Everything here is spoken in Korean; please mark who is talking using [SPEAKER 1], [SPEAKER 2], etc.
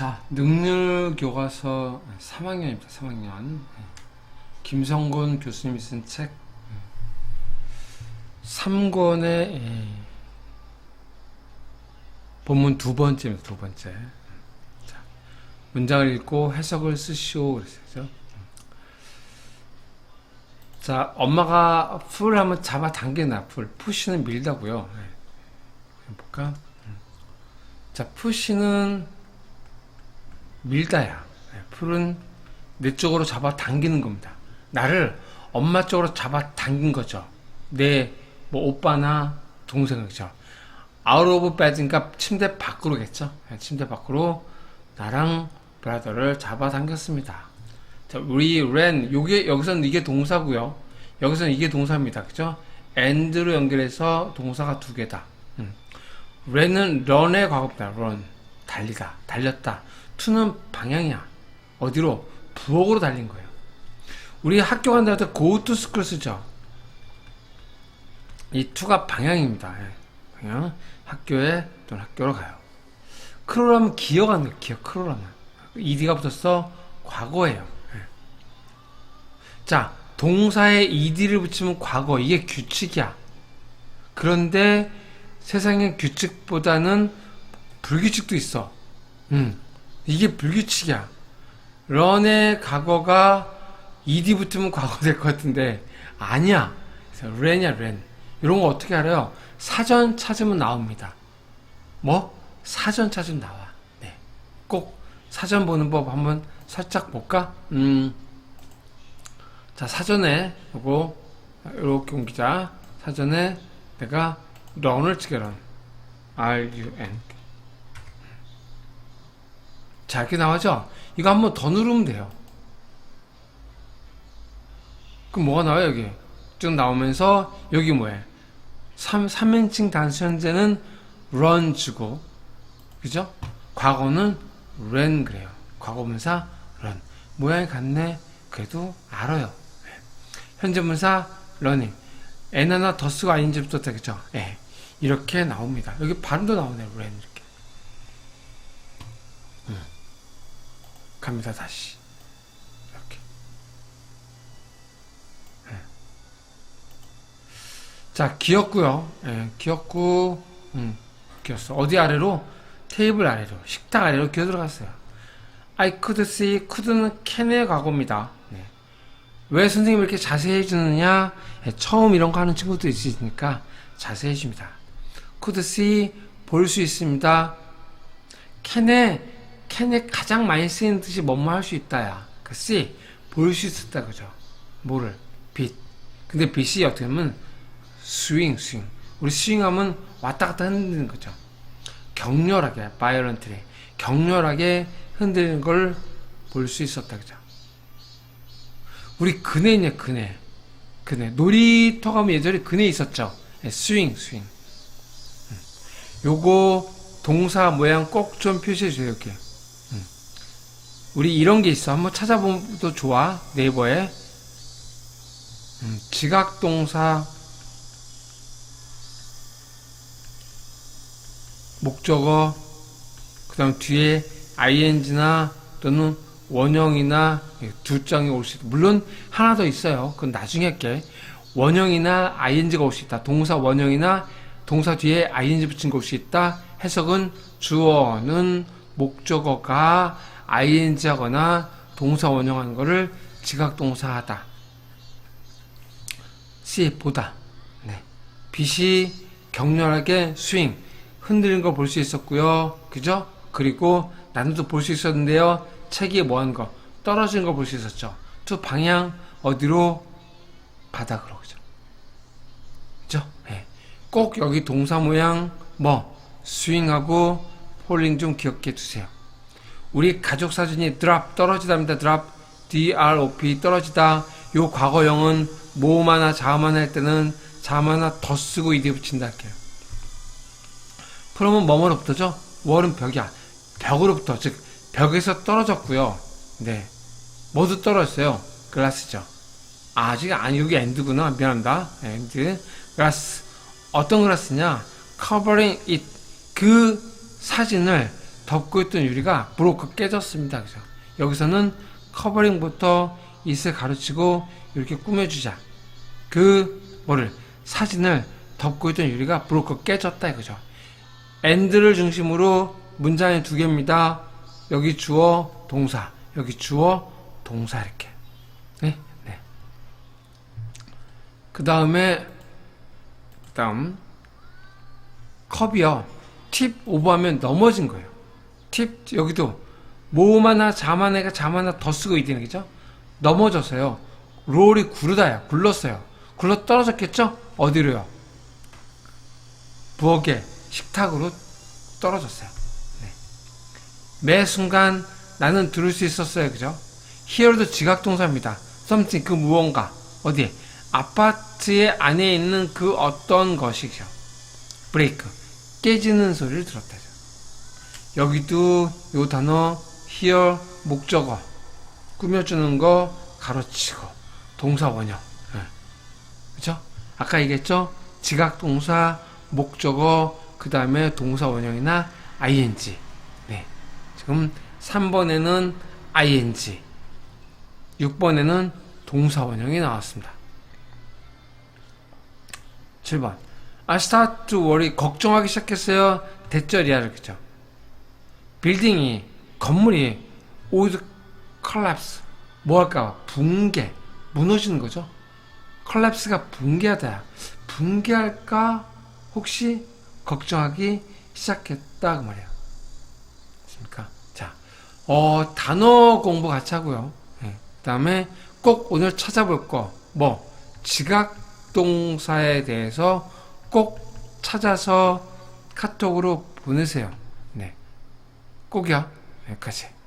[SPEAKER 1] 자, 능률 교과서 3학년입니다. 3학년. 김성곤 교수님이 쓴 책 3권의 본문 두 번째입니다. 두 번째. 자, 문장을 읽고 해석을 쓰시오 그랬어요. 자, 엄마가 풀 하면 잡아 당기나 풀. 푸시는 밀다고요. 네. 볼까? 자, 푸시는 밀다야. 네, 풀은 내 쪽으로 잡아 당기는 겁니다. 나를 엄마 쪽으로 잡아 당긴 거죠. 내 뭐 오빠나 동생이죠. of bed니까 침대 밖으로겠죠. 네, 침대 밖으로 나랑 브라더를 잡아 당겼습니다. 자, we ran 요게 여기서는 이게 동사고요. 여기서는 이게 동사입니다. 그죠? and로 연결해서 동사가 두 개다. 음. run은 run의 과거입니다. run 달리다, 달렸다. To는 방향이야. 어디로? 부엌으로 달린 거예요. 우리 학교 간다 할때 go to school 쓰죠. 이 to가 방향입니다. 예. 방향. 학교에 또는 학교로 가요. 크로라면 기어가는 거예요. 기어 크로라면. ed가 붙었어. 과거예요. 예. 자, 동사에 ed를 붙이면 과거. 이게 규칙이야. 그런데 세상에 규칙보다는 불규칙도 있어. 음, 이게 불규칙이야. 런의 과거가 ed 붙으면 과거 될 것 같은데 아니야. 그래서 렌이야 렌. 이런 거 어떻게 알아요? 사전 찾으면 나옵니다. 뭐? 사전 찾으면 나와. 네. 꼭 사전 보는 법 한번 살짝 볼까? 음. 자, 사전에 요거 이렇게 옮기자. 사전에 내가 런을 런. R-U-N. 자, 이 렇게 나와죠? 이거 한번 더 누르면 돼요. 그럼 뭐가 나와요, 여기? 쭉 나오면서, 여기 뭐예요? 3, 3인칭 단수 현재는 run 주고, 그죠? 과거는 ran 그래요. 과거분사 run. 모양이 같네. 그래도 알아요. 현재분사 running. n 하나 더 쓰고 ing 붙었다, 그죠? 예. 이렇게 나옵니다. 여기 발음도 나오네요. ran 이렇게. 갑니다, 다시. 이렇게. 예. 자, 기었고요. 예, 기었고, 음, 기었어. 어디 아래로? 테이블 아래로, 식탁 아래로 기어 들어갔어요. I could see, could는 can의 과거입니다. 네. 왜 선생님이 이렇게 자세히 해주느냐? 예, 처음 이런 거 하는 친구도 있으니까 자세히 해줍니다. could see, 볼 수 있습니다. can에, can에 가장 많이 쓰이는 뜻이 뭐뭐 할 수 있다야. 그 see, 볼수 있었다, 그죠? 뭐를? 빛. 근데 빛이 어떻게 보면 스윙, 스윙. 우리 스윙하면 왔다 갔다 흔드는 거죠. 격렬하게, 바이올런트리. 격렬하게 흔들리는 걸 볼 수 있었다, 그죠? 우리 그네 있네, 그네. 그네. 놀이터 가면 예전에 그네 있었죠? 네, 스윙, 스윙. 음. 요거 동사 모양 꼭 좀 표시해 주세요, 이렇게. 음. 우리 이런 게 있어. 한번 찾아보면 좋아. 네이버에. 음, 지각동사 목적어, 그 다음 뒤에 ing나 또는 원형이나 두 장이 올 수 있다. 물론 하나 더 있어요. 그건 나중에 할게. 원형이나 ing가 올 수 있다. 동사 원형이나 동사 뒤에 ing 붙인 거 올 수 있다. 해석은 주어는 목적어가 ing 하거나 동사 원형하는 거를 지각동사 하다. C 보다. 네. 빛이 격렬하게 스윙. 흔들린 걸볼 수 있었고요. 그죠? 그리고 나도 볼 수 있었는데요. 책이 뭐한 거, 떨어진 걸볼 수 있었죠. 두 방향 어디로 바닥으로 그죠? 그죠? 네. 꼭 여기 동사 모양 뭐 스윙하고 폴링 좀 기억해 두세요. 우리 가족 사진이 드랍 떨어지다입니다. 드랍 drop 떨어지다. 요 과거형은 모음 하나 자음 하나 할 때는 자음 하나 더 쓰고 이대 붙인다 할게요. 그러면 뭐뭐로부터죠? 월은 벽이야. 벽으로부터, 즉, 벽에서 떨어졌고요. 네. 모두 떨어졌어요. 글라스죠. 아, 아직, 아니, 여기 엔드구나. 미안합니다. 엔드. 글라스. 어떤 글라스냐? covering it. 그 사진을 덮고 있던 유리가 브로크 깨졌습니다. 그죠? 여기서는 커버링부터 이슬 가르치고 이렇게 꾸며주자. 그 뭐를 사진을 덮고 있던 유리가 브로크 깨졌다 이거죠. 엔드를 중심으로 문장이 두 개입니다. 여기 주어 동사, 여기 주어 동사 이렇게. 네, 네. 그 다음에 다음 컵이요. 팁 오버하면 넘어진 거예요. 팁 여기도 모음 하나 잠 하나가 잠 하나 더 쓰고 있다는 거죠. 넘어져서요. 롤이 구르다야 굴렀어요. 굴러 떨어졌겠죠? 어디로요? 부엌에 식탁으로 떨어졌어요. 네. 매 순간 나는 들을 수 있었어요. 그죠? hear도 지각동사입니다. something 그 무언가 어디에? 아파트의 안에 있는 그 어떤 것이죠. 브레이크 깨지는 소리를 들었다죠. 여기도 요 단어 hear 목적어. 꾸며주는 거 가로치고. 동사 원형. 예. 그죠? 아까 얘기했죠? 지각 동사 목적어 그 다음에 동사 원형이나 ing. 네. 지금 3번에는 ing. 6번에는 동사 원형이 나왔습니다. 7번. I start to worry. 걱정하기 시작했어요. 대절이야 그죠 빌딩이 건물이 would collapse 뭐 할까 붕괴 무너지는 거죠. 컬랩스가 붕괴하다. 붕괴할까 혹시 걱정하기 시작했다 그 말이야. 됐습니까? 자 어, 단어 공부 같이 하고요. 네. 그 다음에 꼭 오늘 찾아볼 거 뭐 지각 동사에 대해서 꼭 찾아서 카톡으로 보내세요. 네 꼭이요 여기까지